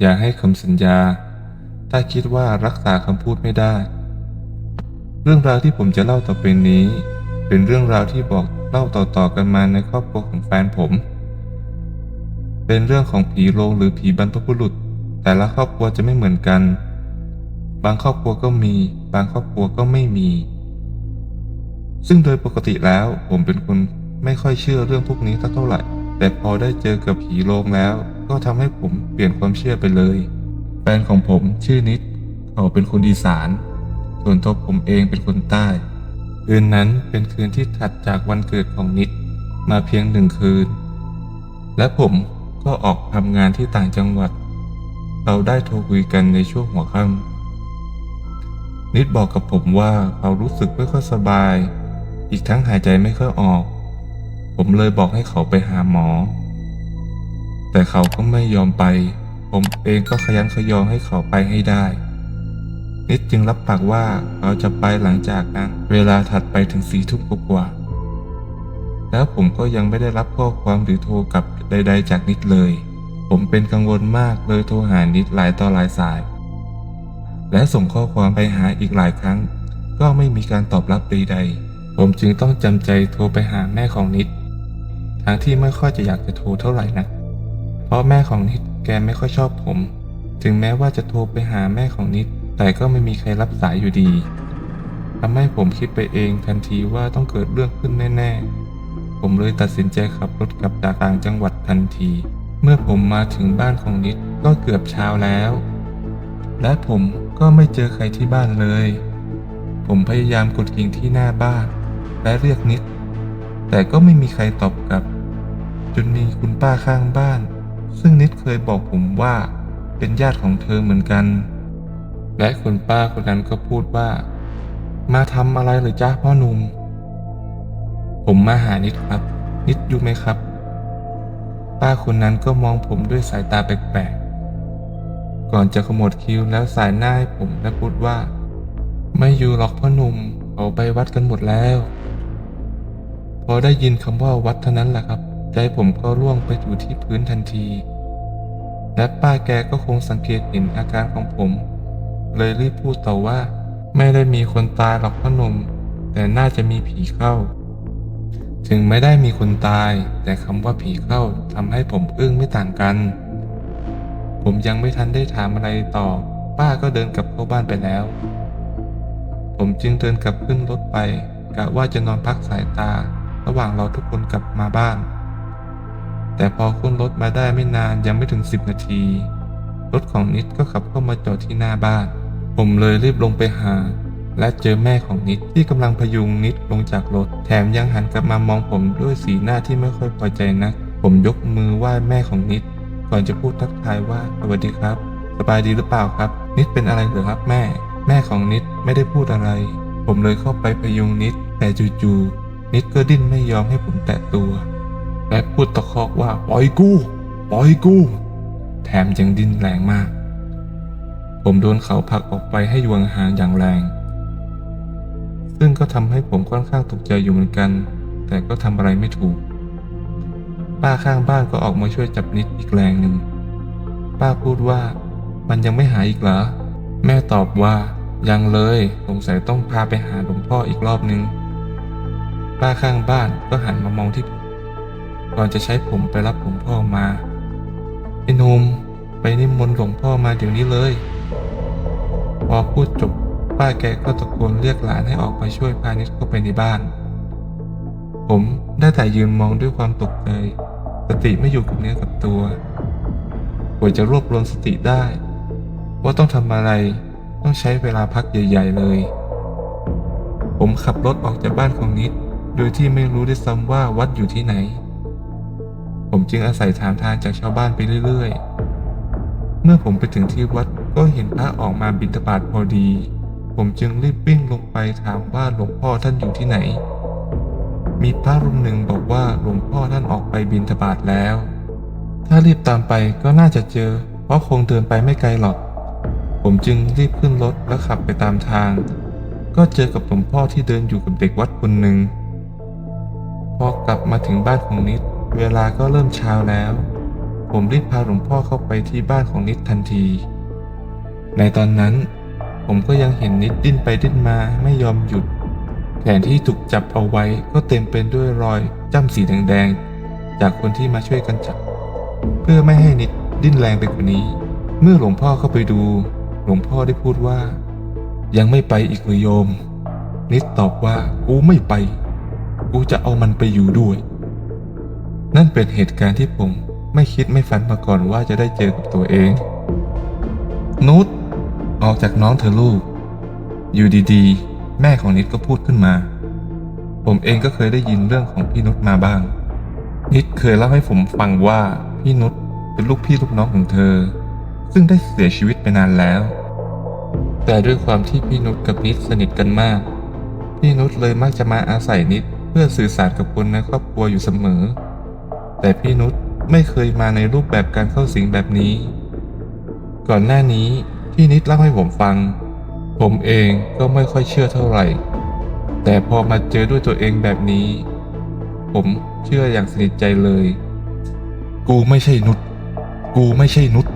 องอย่าให้คำสัญญา ถ้าคิดว่ารักษาคำพูดไม่ได้ เรื่องราวที่ผมจะเล่าต่อไปนี้ เป็นเรื่องราวที่บอกเล่าต่อๆกันมาในครอบครัวของแฟนผม เป็นเรื่องของผีโรงหรือผีบรรพบุรุษ แต่ละครอบครัวจะไม่เหมือนกัน บางครอบครัวก็มี บางครอบครัวก็ไม่มี ซึ่งโดยปกติแล้วผมเป็นคนไม่ค่อยเชื่อเรื่องพวกนี้สักเท่าไหร่ แต่พอได้เจอกับผีโรงแล้ว ก็ทำให้ผมเปลี่ยนความเชื่อไปเลย แฟนของผมชื่อนิด เขาเป็นคนอีสาน ส่วนตัวผมเองเป็นคนใต้ คืนนั้นเป็นคืนที่ถัดจากวันเกิดของนิดมาเพียงหนึ่งคืน และผมก็ออกทำงานที่ต่างจังหวัด เราได้โทรคุยกันในช่วงหัวค่ำนิดบอกกับผมว่าเขารู้สึกไม่ค่อยสบาย อีกทั้งหายใจไม่ค่อยออก ผมเลยบอกให้เขาไปหาหมอ แต่เขาก็ไม่ยอมไป ผมเองก็ขยันขยอให้เขาไปให้ได้ นิดจึงรับปากว่าเขาจะไปหลังจากนั้นเวลาถัดไปถึงสี่ทุ่มกว่า แล้วผมก็ยังไม่ได้รับข้อความหรือโทรกลับใด ๆ จากนิดเลย ผมเป็นกังวลมากเลยโทรหานิดหลายต่อหลายสาย และส่งข้อความไปหาอีกหลายครั้ง ก็ไม่มีการตอบรับใดๆ ผมจึงต้องจำใจโทรไปหาแม่ของนิดทั้งที่ไม่ค่อยจะอยากจะโทรเท่าไหร่นะ เพราะแม่ของนิดแกไม่ค่อยชอบผม ถึงแม้ว่าจะโทรไปหาแม่ของนิด แต่ก็ไม่มีใครรับสายอยู่ดีทำให้ผมคิดไปเองทันทีว่าต้องเกิดเรื่องขึ้นแน่ ๆ ผมเลยตัดสินใจขับรถกลับจากต่างจังหวัดทันที เมื่อผมมาถึงบ้านของนิดก็เกือบเช้าแล้ว และผมก็ไม่เจอใครที่บ้านเลย ผมพยายามกดกิ่งที่หน้าบ้าน และเรียกนิด แต่ก็ไม่มีใครตอบกลับ จนมีคุณป้าข้างบ้าน ซึ่งนิดเคยบอกผมว่าเป็นญาติของเธอเหมือนกัน และคุณป้าคนนั้นก็พูดว่า มาทำอะไรเหรือจ้าพ่อหนุ่ม ผมมาหานิดครับ นิดอยู่ไหมครับ ป้าคนนั้นก็มองผมด้วยสายตาแปลกๆ ก่อนจะขมวดคิ้วแล้วสายหน้าให้ผมและพูดว่า ไม่อยู่หรอกพ่อหนุ่มเขาไปวัดกันหมดแล้ว พอได้ยินคำว่าวัดเท่านั้นแหละครับ ใจผมก็ร่วงไปอยู่ที่พื้นทันที และป้าแกก็คงสังเกตเห็นอาการของผม เลยรีบพูดต่อว่า ไม่ได้มีคนตายหรอกพ่อหนุ่มแต่น่าจะมีผีเข้า ถึงไม่ได้มีคนตาย แต่คำว่าผีเข้าทำให้ผมอึ้งไม่ต่างกัน ผมยังไม่ทันได้ถามอะไรต่อ ป้าก็เดินกลับเข้าบ้านไปแล้ว ผมจึงเดินกลับขึ้นรถไปกะว่าจะนอนพักสายตา ระหว่างรอทุกคนกลับมาบ้าน แต่พอขึ้นรถมาได้ไม่นานยังไม่ถึง 10 นาที รถของนิดก็ขับเข้ามาจอดที่หน้าบ้าน ผมเลยรีบลงไปหา และเจอแม่ของนิดที่กำลังพยุงนิดลงจากรถ แถมยังหันกลับมามองผมด้วยสีหน้าที่ไม่ค่อยพอใจนัก ผมยกมือไหว้แม่ของนิด ก่อนจะพูดทักทายว่าสวัสดีครับ สบายดีหรือเปล่าครับ นิดเป็นอะไรหรือครับแม่ แม่ของนิดไม่ได้พูดอะไร ผมเลยเข้าไปพยุงนิด แต่จู่ๆนิดก็ดิ้นไม่ยอมให้ผมแตะตัว และพูดตะคอกว่าปล่อยกูปล่อยกู แถมยังดิ้นแรงมาก ผมโดนเขาผลักออกไปให้ยวงห่างอย่างแรง ซึ่งก็ทำให้ผมค่อนข้างตกใจอยู่เหมือนกัน แต่ก็ทำอะไรไม่ถูก ป้าข้างบ้านก็ออกมาช่วยจับนิดอีกแรงหนึ่ง ป้าพูดว่ามันยังไม่หายอีกเหรอ แม่ตอบว่ายังเลยสงสัยต้องพาไปหาหลวงพ่ออีกรอบนึง ป้าข้างบ้านก็หันมามองที่ผม ก่อนจะใช้ผมไปรับหลวงพ่อมาไอ้นุมไปนิมนต์หลวงพ่อมาเดี๋ยวนี้เลย พอพูดจบป้าแกก็ตะโกนเรียกหลานให้ออกมาช่วยพานิดเข้าไปในบ้าน ผมได้แต่ยืนมองด้วยความตกใจสติไม่อยู่กับเนื้อกับตัวกว่าจะรวบรวมสติได้ ว่าต้องทำอะไรต้องใช้เวลาพักใหญ่ ๆ เลย ผมขับรถออกจากบ้านของนิด โดยที่ไม่รู้ด้วยซ้ำว่าวัดอยู่ที่ไหน จึงอาศัยถามทางจากชาวบ้านไปเรื่อยๆ เมื่อผมไปถึงที่วัดก็เห็นพระออกมาบิณฑบาตพอดี ผมจึงรีบวิ่งลงไปถามว่าหลวงพ่อท่านอยู่ที่ไหน มีพระรูปหนึ่งบอกว่าหลวงพ่อท่านออกไปบิณฑบาตแล้ว ถ้ารีบตามไปก็น่าจะเจอ เพราะคงเดินไปไม่ไกลหรอก ผมจึงรีบขึ้นรถแล้วขับไปตามทาง ก็เจอกับหลวงพ่อที่เดินอยู่กับเด็กวัดคนหนึ่งพอกลับมาถึงบ้านของนิด เวลาก็เริ่มเช้าแล้ว ผมรีบพาหลวงพ่อเข้าไปที่บ้านของนิดทันที ในตอนนั้น ผมก็ยังเห็นนิดดิ้นไปดิ้นมาไม่ยอมหยุด แขนที่ถูกจับเอาไว้ก็เต็มเป็นด้วยรอยจ้ำสีแดงๆ จากคนที่มาช่วยกันจับ เพื่อไม่ให้นิดดิ้นแรงไปกว่านี้ เมื่อหลวงพ่อเข้าไปดู หลวงพ่อได้พูดว่า ยังไม่ไปอีกหรือโยม นิดตอบว่ากูไม่ไป กูจะเอามันไปอยู่ด้วย นั่นเป็นเหตุการณ์ที่ผมไม่คิดไม่ฝันมาก่อนว่าจะได้เจอกับตัวเอง นุชออกจากน้องเธอลูก อยู่ดีๆ แม่ของนิดก็พูดขึ้นมา ผมเองก็เคยได้ยินเรื่องของพี่นุชมาบ้าง นิดเคยเล่าให้ผมฟังว่าพี่นุชเป็นลูกพี่ลูกน้องของเธอ ซึ่งได้เสียชีวิตไปนานแล้ว แต่ด้วยความที่พี่นุชกับนิดสนิทกันมาก พี่นุชเลยมักจะมาอาศัยนิดเพื่อสื่อสารกับคนในครอบครัวอยู่เสมอ แต่พี่นุชไม่เคยมาในรูปแบบการเข้าสิงแบบนี้ ก่อนหน้านี้ที่นิดเล่าให้ผมฟัง ผมเองก็ไม่ค่อยเชื่อเท่าไหร่ แต่พอมาเจอด้วยตัวเองแบบนี้ ผมเชื่ออย่างสนิทใจเลย กูไม่ใช่นุชกูไม่ใช่นุช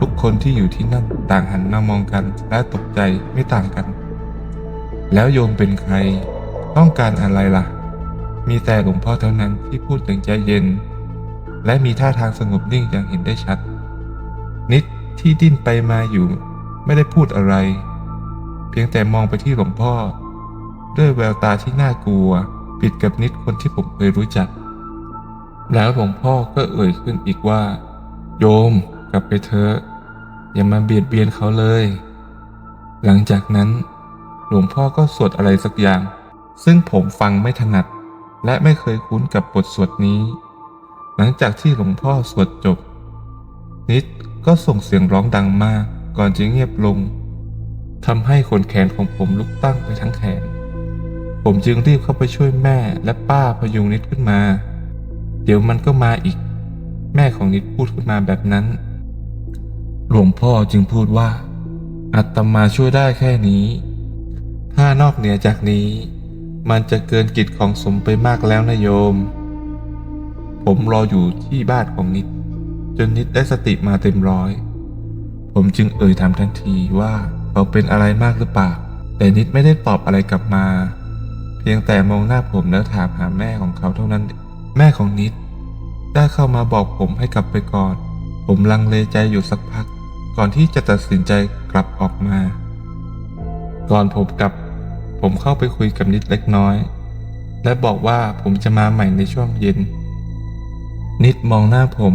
ทุกคนที่อยู่ที่นั่นต่างหันมามองกันและตกใจไม่ต่างกัน แล้วโยมเป็นใคร ต้องการอะไรล่ะ มีแต่หลวงพ่อเท่านั้นที่พูดอย่างใจเย็น และมีท่าทางสงบนิ่งอย่างเห็นได้ชัด นิดที่ดิ้นไปมาอยู่ไม่ได้พูดอะไร เพียงแต่มองไปที่หลวงพ่อ ด้วยแววตาที่น่ากลัว ผิดกับนิดคนที่ผมเคยรู้จัก แล้วหลวงพ่อก็เอ่ยขึ้นอีกว่า โยมกลับไปเถอะอย่ามาเบียดเบียนเขาเลย หลังจากนั้น หลวงพ่อก็สวดอะไรสักอย่าง ซึ่งผมฟังไม่ถนัด และไม่เคยคุ้นกับบทสวดนี้ หลังจากที่หลวงพ่อสวดจบ นิดก็ส่งเสียงร้องดังมากก่อนจะเงียบลงทำให้ขนแขนของผมลุกตั้งไปทั้งแขน ผมจึงรีบเข้าไปช่วยแม่และป้าพยุงนิดขึ้นมา เดี๋ยวมันก็มาอีก แม่ของนิดพูดขึ้นมาแบบนั้น หลวงพ่อจึงพูดว่า อัตมาช่วยได้แค่นี้ ถ้านอกเหนือจากนี้ มันจะเกินกิจของสมไปมากแล้วนะโยม ผมรออยู่ที่บ้านของนิด จนนิดได้สติมาเต็มร้อย ผมจึงเอ่ยถามทันทีว่าเขาเป็นอะไรมากหรือเปล่า แต่นิดไม่ได้ตอบอะไรกลับมา เพียงแต่มองหน้าผมแล้วถามหาแม่ของเขาเท่านั้น แม่ของนิด ได้เข้ามาบอกผมให้กลับไปก่อน ผมลังเลใจอยู่สักพัก ก่อนที่จะตัดสินใจกลับออกมา ก่อนผมกลับ ผมเข้าไปคุยกับนิดเล็กน้อย และบอกว่าผมจะมาใหม่ในช่วงเย็น นิดมองหน้าผม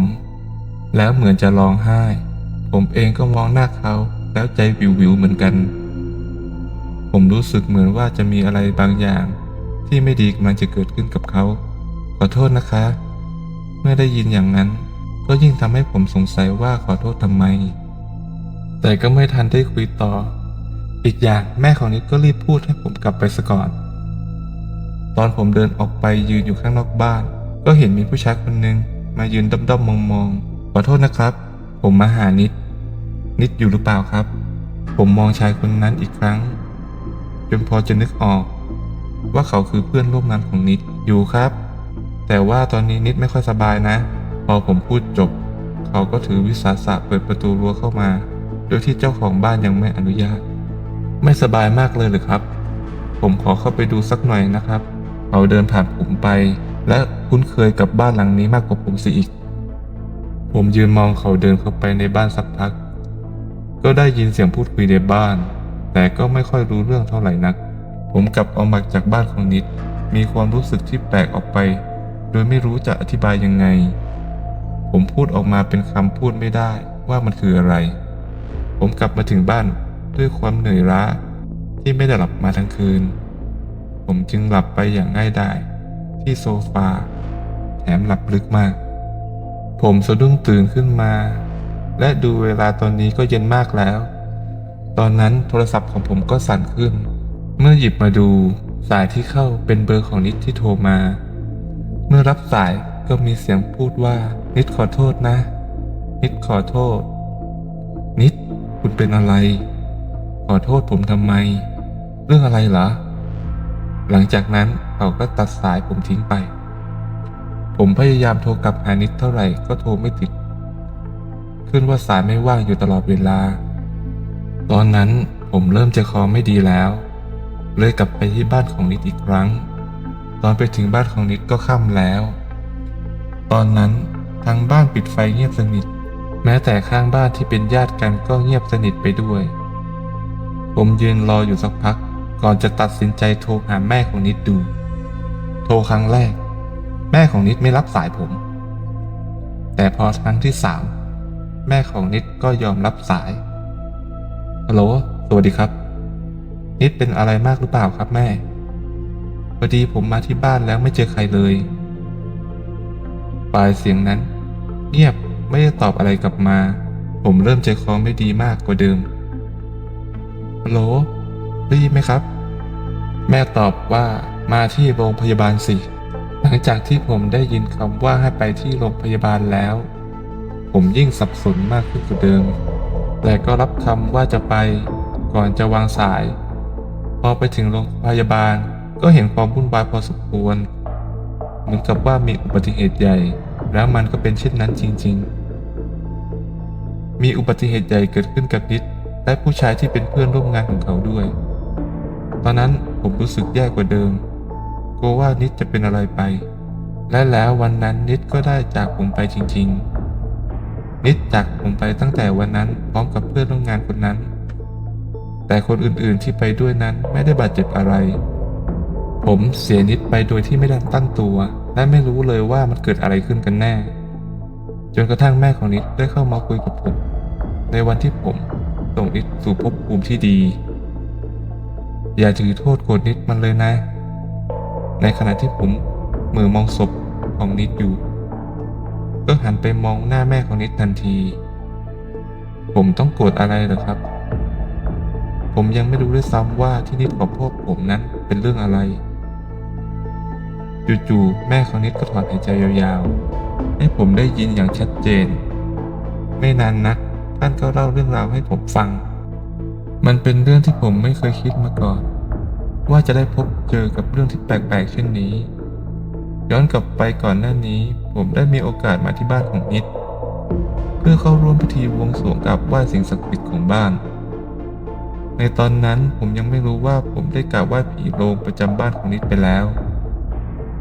แล้วเหมือนจะร้องไห้ ผมเองก็มองหน้าเขาแล้วใจวิววิวเหมือนกัน ผมรู้สึกเหมือนว่าจะมีอะไรบางอย่าง ที่ไม่ดีกำลังจะเกิดขึ้นกับเขา ขอโทษนะคะ เมื่อได้ยินอย่างนั้น ก็ยิ่งทำให้ผมสงสัยว่าขอโทษทำไม แต่ก็ไม่ทันได้คุยต่อ อีกอย่างแม่ของนิดก็รีบพูดให้ผมกลับไปซะก่อน ตอนผมเดินออกไปยืนอยู่ข้างนอกบ้าน ก็เห็นมีผู้ชายคนหนึ่งมายืนด้อมๆมองๆขอโทษนะครับ ผมมาหานิด นิดอยู่หรือเปล่าครับ ผมมองชายคนนั้นอีกครั้ง จนพอจะนึกออก ว่าเขาคือเพื่อนร่วมงานของนิดอยู่ครับ แต่ว่าตอนนี้นิดไม่ค่อยสบายนะ พอผมพูดจบ เขาก็ถือวิสาสะเปิดประตูรั้วเข้ามา โดยที่เจ้าของบ้านยังไม่อนุญาต ไม่สบายมากเลยหรือครับ ผมขอเข้าไปดูสักหน่อยนะครับ เขาเดินผ่านผมไป และคุ้นเคยกับบ้านหลังนี้มากกว่าผมสิอีก ผมยืนมองเขาเดินเข้าไปในบ้านสักพัก ก็ได้ยินเสียงพูดคุยในบ้าน แต่ก็ไม่ค่อยรู้เรื่องเท่าไหร่นัก ผมกลับออกมาจากบ้านของนิด มีความรู้สึกที่แปลกออกไป โดยไม่รู้จะอธิบายยังไง ผมพูดออกมาเป็นคำพูดไม่ได้ว่ามันคืออะไร ผมกลับมาถึงบ้าน ด้วยความเหนื่อยล้าที่ไม่ได้หลับมาทั้งคืน ผมจึงหลับไปอย่างง่ายดายที่โซฟา แถมหลับลึกมาก ผมสะดุ้งตื่นขึ้นมา และดูเวลาตอนนี้ก็เย็นมากแล้ว ตอนนั้นโทรศัพท์ของผมก็สั่นขึ้น เมื่อหยิบมาดูสายที่เข้าเป็นเบอร์ของนิดที่โทรมา เมื่อรับสายก็มีเสียงพูดว่า นิดขอโทษนะ นิดขอโทษ นิดคุณเป็นอะไร ขอโทษผมทำไม เรื่องอะไรเหรอ หลังจากนั้นเขาก็ตัดสายผมทิ้งไป ผมพยายามโทรกลับหานิดเท่าไหร่ก็โทรไม่ติด ขึ้นว่าสายไม่ว่างอยู่ตลอดเวลา ตอนนั้นผมเริ่มจะคอไม่ดีแล้ว เลยกลับไปที่บ้านของนิดอีกครั้ง ตอนไปถึงบ้านของนิดก็ค่ำแล้ว ตอนนั้นทางบ้านปิดไฟเงียบสนิท แม้แต่ข้างบ้านที่เป็นญาติกันก็เงียบสนิทไปด้วย ผมยืนรออยู่สักพัก ก่อนจะตัดสินใจโทรหาแม่ของนิดดู โทรครั้งแรก แม่ของนิดไม่รับสายผม แต่พอครั้งที่สามแม่ของนิดก็ยอมรับสายฮัลโหลสวัสดีครับ นิดเป็นอะไรมากหรือเปล่าครับแม่พอดีผมมาที่บ้านแล้วไม่เจอใครเลยปลายเสียงนั้น เงียบไม่ได้ตอบอะไรกลับมา ผมเริ่มใจคอไม่ดีมากกว่าเดิม โหลได้ยินไหมครับ แม่ตอบว่ามาที่โรงพยาบาลสิ หลังจากที่ผมได้ยินคำว่าให้ไปที่โรงพยาบาลแล้ว ผมยิ่งสับสนมากขึ้นกว่าเดิม แต่ก็รับคำว่าจะไปก่อนจะวางสาย พอไปถึงโรงพยาบาลก็เห็นความวุ่นวายพอสมควร เหมือนกับว่ามีอุบัติเหตุใหญ่ แล้วมันก็เป็นเช่นนั้นจริง ๆ มีอุบัติเหตุใหญ่เกิดขึ้นกับนิด และผู้ชายที่เป็นเพื่อนร่วมงานของเขาด้วย ตอนนั้นผมรู้สึกแย่กว่าเดิม กลัวว่านิดจะเป็นอะไรไป และแล้ววันนั้นนิดก็ได้จากผมไปจริง ๆ นิดจากผมไปตั้งแต่วันนั้นพร้อมกับเพื่อนร่วมงานคนนั้น แต่คนอื่นๆที่ไปด้วยนั้นไม่ได้บาดเจ็บอะไร ผมเสียนิดไปโดยที่ไม่ได้ตั้งตัว และไม่รู้เลยว่ามันเกิดอะไรขึ้นกันแน่ จนกระทั่งแม่ของนิดได้เข้ามาคุยกับผม ในวันที่ผม ส่งนิดสู่ภพภูมิที่ดี อย่าถือโทษโกรธนิดมันเลยนะ ในขณะที่ผมมือมองศพของนิดอยู่ ก็หันไปมองหน้าแม่ของนิดทันที ผมต้องโกรธอะไรหรอครับ ผมยังไม่รู้ด้วยซ้ำว่าที่นิดขอโทษผมนั้นเป็นเรื่องอะไรจู่ๆแม่ของนิดก็ถอนหายใจยาวๆ ให้ผมได้ยินอย่างชัดเจน ไม่นานนัก ท่านก็เล่าเรื่องราวให้ผมฟัง มันเป็นเรื่องที่ผมไม่เคยคิดมาก่อน ว่าจะได้พบเจอกับเรื่องที่แปลกๆเช่นนี้ ย้อนกลับไปก่อนหน้านี้ ผมได้มีโอกาสมาที่บ้านของนิด เพื่อเข้าร่วมพิธีบวงสรวงกับไหว้สิ่งศักดิ์สิทธิ์ของบ้าน ในตอนนั้นผมยังไม่รู้ว่าผมได้กราบไหว้ผีโรงประจำบ้านของนิดไปแล้ว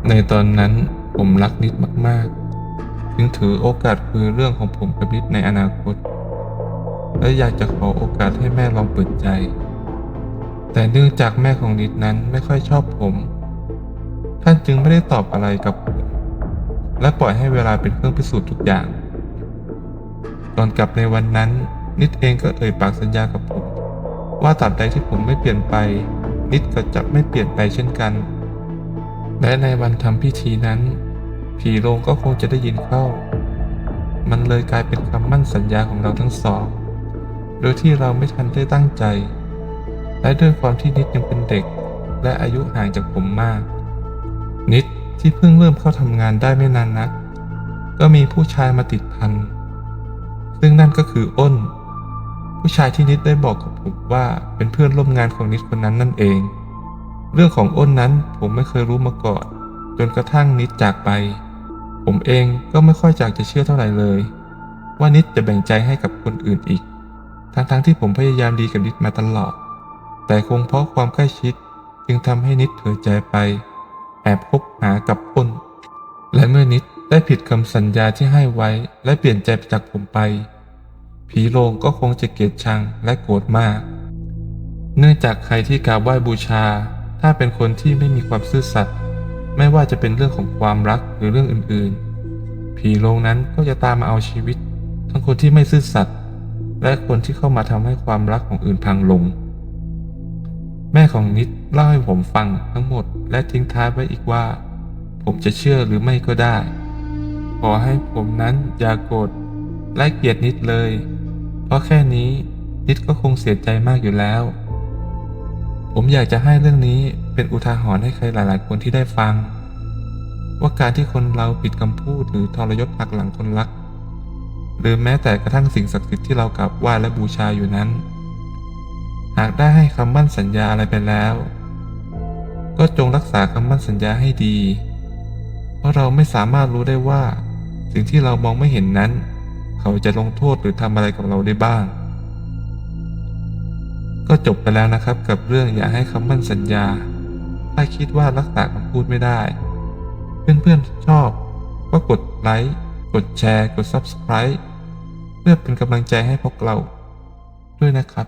ในตอนนั้นผมรักนิดมากๆ จึงถือโอกาสคุยเรื่องของผมกับนิดในอนาคต และอยากจะขอโอกาสให้แม่ลองเปิดใจ แต่เนื่องจากแม่ของนิดนั้นไม่ค่อยชอบผม ท่านจึงไม่ได้ตอบอะไรกับผม และปล่อยให้เวลาเป็นเครื่องพิสูจน์ทุกอย่างก่อนกลับในวันนั้น นิดเองก็เอ่ยปากสัญญากับผม ว่าตราบใดที่ผมไม่เปลี่ยนไป นิดก็จะไม่เปลี่ยนไปเช่นกัน และในวันทำพิธีนั้น ผีโรงก็คงจะได้ยินเข้า มันเลยกลายเป็นคำมั่นสัญญาของเราทั้งสอง โดยที่เราไม่ทันได้ตั้งใจ และด้วยความที่นิดยังเป็นเด็ก และอายุห่างจากผมมาก นิดที่เพิ่งเริ่มเข้าทำงานได้ไม่นานนัก ก็มีผู้ชายมาติดพัน ซึ่งนั่นก็คืออ้น ผู้ชายที่นิดได้บอกกับผมว่าเป็นเพื่อนร่วมงานของนิดคนนั้นนั่นเอง เรื่องของอ้นนั้นผมไม่เคยรู้มาก่อน จนกระทั่งนิดจากไป ผมเองก็ไม่ค่อยอยากจะเชื่อเท่าไหร่เลย ว่านิดจะแบ่งใจให้กับคนอื่นอีก ทั้งๆที่ผมพยายามดีกับนิดมาตลอด แต่คงเพราะความใกล้ชิดจึงทำให้นิดเผลอใจไป แอบคบหากับอ้น และเมื่อนิดได้ผิดคำสัญญาที่ให้ไว้และเปลี่ยนใจจากผมไป ผีโรงก็คงจะเกลียดชังและโกรธมาก เนื่องจากใครที่กราบไหว้บูชา ถ้าเป็นคนที่ไม่มีความซื่อสัตย์ไม่ว่าจะเป็นเรื่องของความรักหรือเรื่องอื่นๆ ผีโรงนั้นก็จะตามมาเอาชีวิต ทั้งคนที่ไม่ซื่อสัตย์ และคนที่เข้ามาทำให้ความรักของอื่นพังลง แม่ของนิดเล่าให้ผมฟังทั้งหมดและทิ้งท้ายไว้อีกว่า ผมจะเชื่อหรือไม่ก็ได้ ขอให้ผมนั้นอย่าโกรธและเกลียดนิดเลย เพราะแค่นี้นิดก็คงเสียใจมากอยู่แล้ว ผมอยากจะให้เรื่องนี้เป็นอุทาหรณ์ให้ใครหลาย ๆ คนที่ได้ฟัง ว่าการที่คนเราปิดคำพูดหรือทรยศหักหลังคนรัก หรือแม้แต่กระทั่งสิ่งศักดิ์สิทธิ์ที่เรากราบไหว้และบูชาอยู่นั้น หากได้ให้คำมั่นสัญญาอะไรไปแล้ว ก็จงรักษาคำมั่นสัญญาให้ดี เพราะเราไม่สามารถรู้ได้ว่า สิ่งที่เรามองไม่เห็นนั้น เขาจะลงโทษหรือทำอะไรกับเราได้บ้าง ก็จบไปแล้วนะครับกับเรื่องอย่าให้คำมั่นสัญญา ถ้าคิดว่ารักษาคำพูดไม่ได้ เพื่อนๆชอบก็กดไลค์กดแชร์ กด Subscribe เพื่อเป็นกำลังใจให้พวกเราด้วยนะครับ